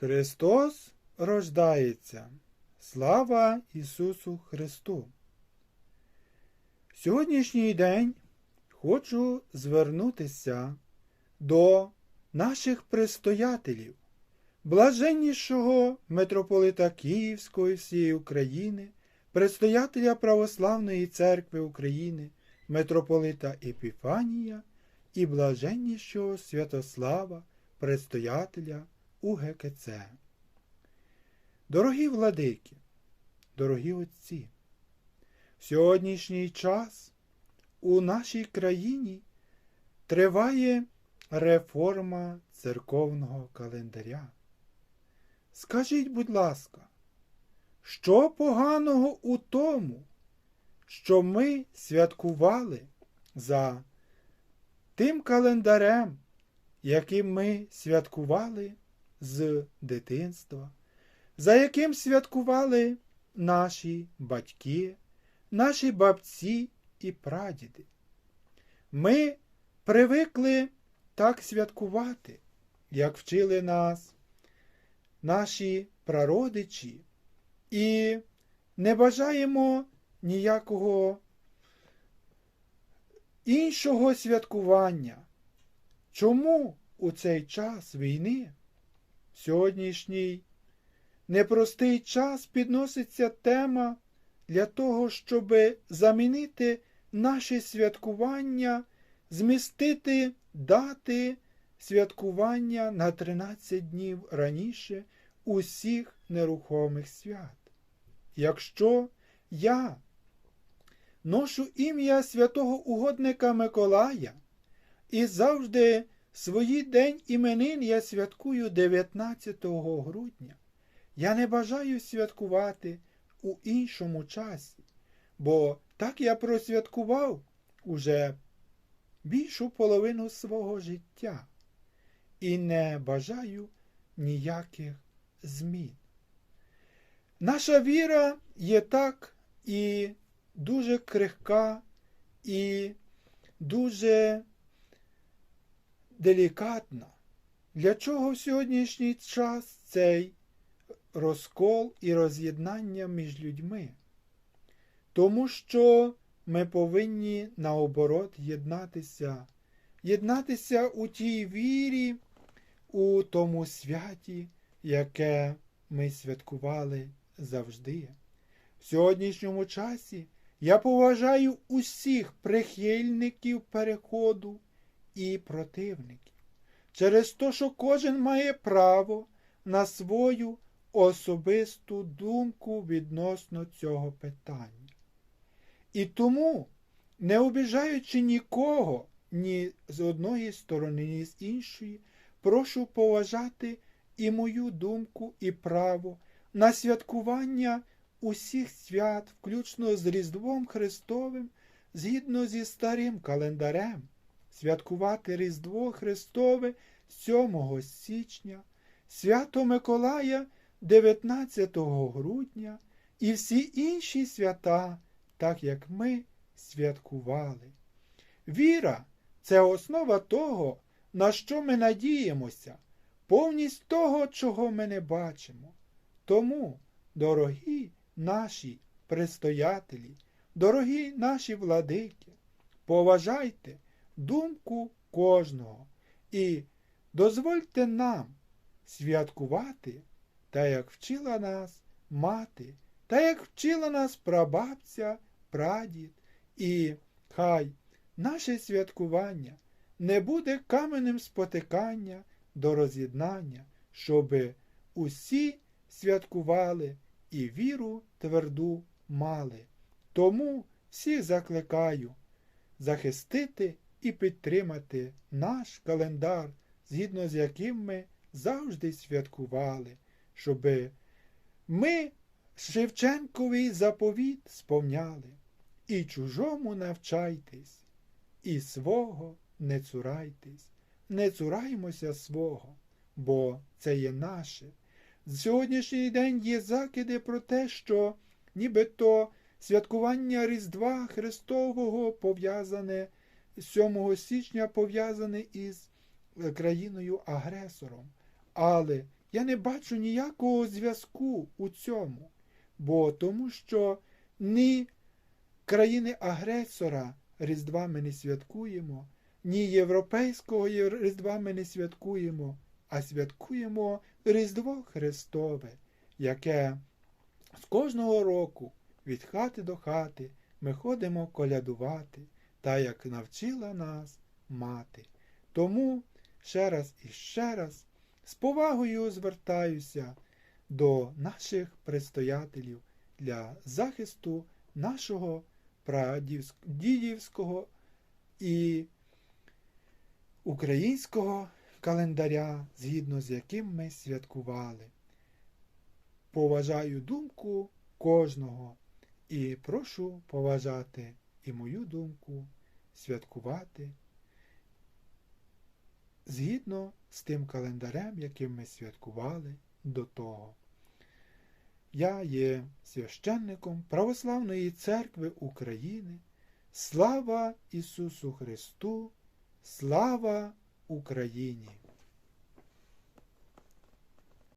Христос рождається. Слава Ісусу Христу! Сьогоднішній день хочу звернутися до наших предстоятелів, блаженнішого митрополита Київської всієї України, предстоятеля Православної церкви України, митрополита Епіфанія і блаженнішого Святослава, предстоятеля УГКЦ. Дорогі владики, дорогі отці, в сьогоднішній час у нашій країні триває реформа церковного календаря. Скажіть, будь ласка, що поганого у тому, що ми святкували за тим календарем, яким ми святкували з дитинства, за яким святкували наші батьки, наші бабці і прадіди. Ми привикли так святкувати, як вчили нас наші прародичі, і не бажаємо ніякого іншого святкування. Чому у цей час війни, сьогоднішній непростий час підноситься тема для того, щоб замінити наше святкування, змістити дати святкування на 13 днів раніше усіх нерухомих свят. Якщо я ношу ім'я святого угодника Миколая і завжди свій день іменин я святкую 19 грудня, я не бажаю святкувати у іншому часі, бо так я просвяткував уже більшу половину свого життя і не бажаю ніяких змін. Наша віра є так і дуже крихка, і дуже делікатна. Для чого в сьогоднішній час цей розкол і роз'єднання між людьми? Тому що ми повинні наоборот єднатися, єднатися у тій вірі, у тому святі, яке ми святкували завжди. В сьогоднішньому часі я поважаю усіх прихильників переходу і противників, через те, що кожен має право на свою особисту думку відносно цього питання. І тому, не обіжаючи нікого ні з одної сторони, ні з іншої, прошу поважати і мою думку, і право на святкування усіх свят, включно з Різдвом Христовим, згідно зі старим календарем, святкувати Різдво Христове 7 січня, свято Миколая 19 грудня і всі інші свята, так як ми святкували. Віра це основа того, на що ми надіємося, повність того, чого ми не бачимо. Тому, дорогі наші предстоятелі, дорогі наші владики, поважайте думку кожного і дозвольте нам святкувати, та як вчила нас мати, та як вчила нас прабабця, прадід, і хай наше святкування не буде каменем спотикання до роз'єднання, щоби усі святкували і віру тверду мали. Тому всіх закликаю захистити і підтримати наш календар, згідно з яким ми завжди святкували, щоби ми Шевченковий заповіт сповняли. І чужому навчайтесь, і свого не цурайтесь, не цураймося свого, бо це є наше. З Сьогоднішній день є закиди про те, що нібито святкування Різдва Христового пов'язане 7 січня пов'язане із країною агресором. Але Я не бачу ніякого зв'язку у цьому, бо тому що ні країни-агресора Різдва ми не святкуємо, ні європейського Різдва ми не святкуємо, а святкуємо Різдво Христове, яке з кожного року від хати до хати ми ходимо колядувати, та як навчила нас мати. Тому ще раз і ще раз з повагою звертаюся до наших предстоятелів для захисту нашого прадівськ- дідівського і українського календаря, згідно з яким ми святкували. Поважаю думку кожного і прошу поважати і мою думку, святкувати згідно з тим календарем, яким ми святкували до того. Я є священником Православної церкви України. Слава Ісусу Христу! Слава Україні!